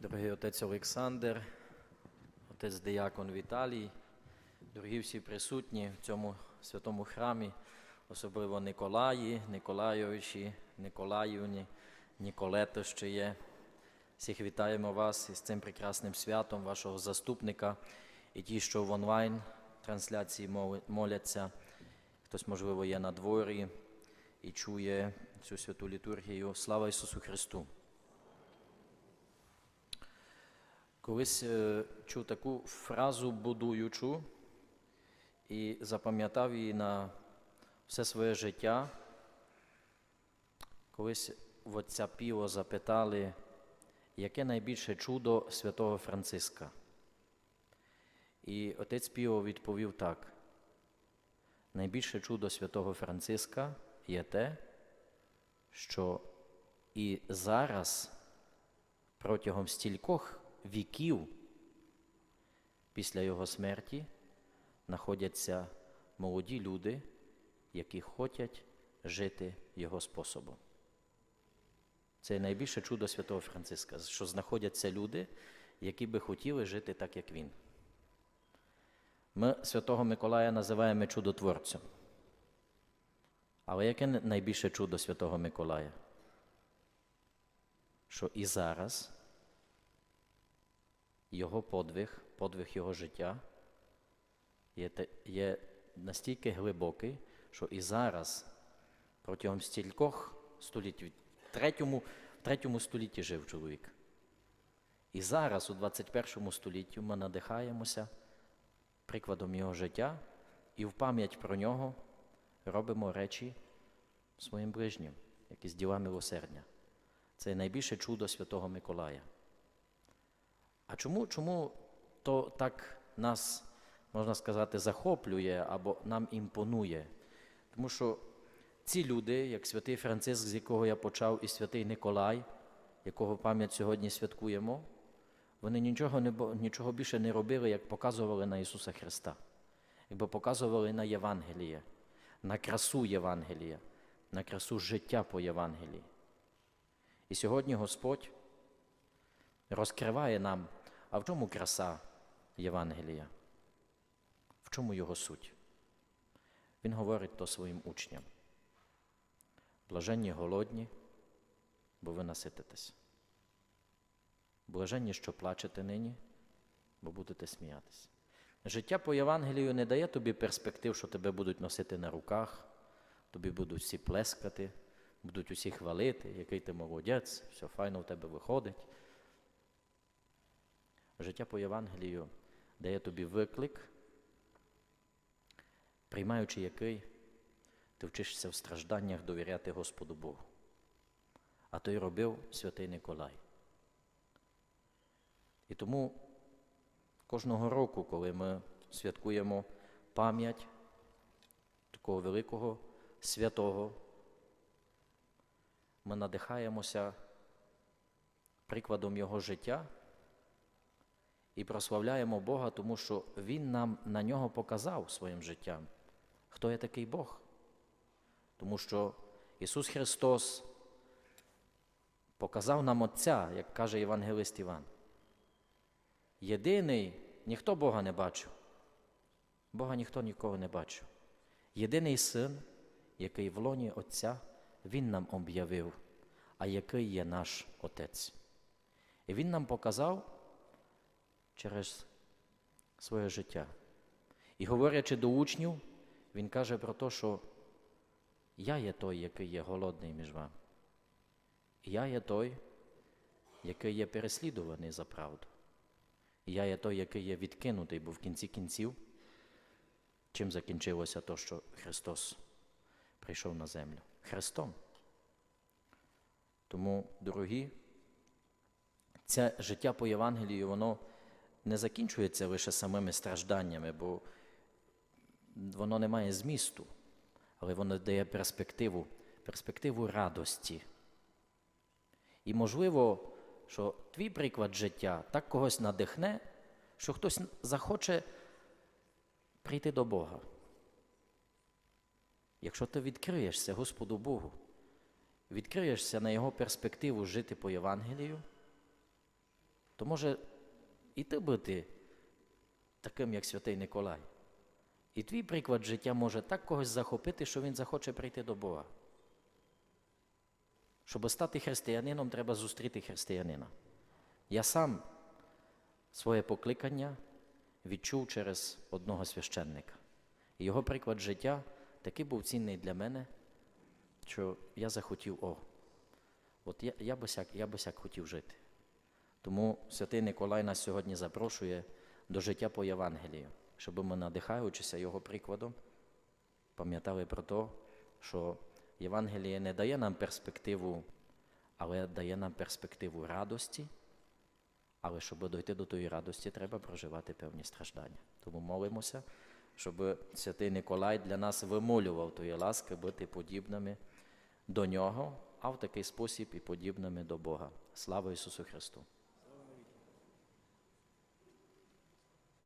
Дорогий отець Олександр, отець Деякон Віталій, дорогі всі присутні в цьому святому храмі, особливо Николаї, Николайовичі, Николаївні, Ніколето, що є. Всіх вітаємо вас із цим прекрасним святом, вашого заступника і ті, що в онлайн трансляції моляться. Хтось, можливо, є на дворі і чує цю святу літургію. Слава Ісусу Христу! Колись е, чув таку фразу будуючу і запам'ятав її на все своє життя. Колись в отця Піо запитали, яке найбільше чудо святого Франциска. І отець Піо відповів так: найбільше чудо святого Франциска є те, що і зараз протягом стількох віків після його смерті знаходяться молоді люди, які хочуть жити його способом. Це найбільше чудо святого Франциска, що знаходяться люди, які би хотіли жити так, як він. Ми Святого Миколая називаємо чудотворцем. Але яке найбільше чудо Святого Миколая? Що і зараз його подвиг, подвиг його життя є, настільки глибокий, що і зараз, протягом стількох століть, в третьому, в третьому столітті жив чоловік. І зараз, у 21 столітті, ми надихаємося прикладом його життя і в пам'ять про нього робимо речі своїм ближнім, якісь діла милосердя. Це найбільше чудо Святого Миколая. А чому, чому то так нас, можна сказати, захоплює або нам імпонує? Тому що ці люди, як святий Франциск, з якого я почав, і святий Николай, якого пам'ять сьогодні святкуємо, вони нічого, не, нічого більше не робили, як показували на Ісуса Христа, якби показували на Євангеліє, на красу Євангелія, на красу життя по Євангелії. І сьогодні Господь розкриває нам, а в чому краса Євангелія? В чому його суть? Він говорить то своїм учням. Блаженні голодні, бо ви насититесь. Блаженні, що плачете нині, бо будете сміятися. Життя по Євангелію не дає тобі перспектив, що тебе будуть носити на руках, тобі будуть всі плескати, будуть усі хвалити, який ти молодець, все файно в тебе виходить. Життя по Євангелію дає тобі виклик, приймаючи який ти вчишся в стражданнях довіряти Господу Богу. А то й робив святий Николай. І тому кожного року, коли ми святкуємо пам'ять такого великого святого, ми надихаємося прикладом Його життя і прославляємо Бога, тому що Він нам на нього показав своїм життям, хто є такий Бог. Тому що Ісус Христос показав нам Отця, як каже Євангелист Іван. Єдиний, ніхто Бога не бачив. Бога ніхто нікого не бачив. Єдиний син, який в лоні Отця, Він нам об'явив, а який є наш Отець. І Він нам показав через своє життя. І говорячи до учнів, Він каже про те, що я є той, який є голодний між вами. Я є той, який є переслідуваний за правду. І я є той, який є відкинутий, бо в кінці кінців, чим закінчилося то, що Христос прийшов на землю? Христом. Тому, дорогі, це життя по Євангелію, воно не закінчується лише самими стражданнями, бо воно не має змісту, але воно дає перспективу, перспективу радості. І можливо, що твій приклад життя так когось надихне, що хтось захоче прийти до Бога. Якщо ти відкриєшся Господу Богу, відкриєшся на Його перспективу жити по Євангелію, то може і ти бути таким, як святий Николай. І твій приклад життя може так когось захопити, що він захоче прийти до Бога. Щоб стати християнином, треба зустріти християнина. Я сам своє покликання відчув через одного священника. І його приклад життя такий був цінний для мене, що я захотів, о, от я, я, би сяк, я би сяк хотів жити. Тому святий Николай нас сьогодні запрошує до життя по Євангелію, щоб ми, надихаючися його прикладом, пам'ятали про те, що Євангеліє не дає нам перспективу, але дає нам перспективу радості. Але щоб дойти до тої радості, треба проживати певні страждання. Тому молимося, щоб святий Николай для нас вимолював тої ласки бути подібними до нього, а в такий спосіб і подібними до Бога. Слава Ісусу Христу!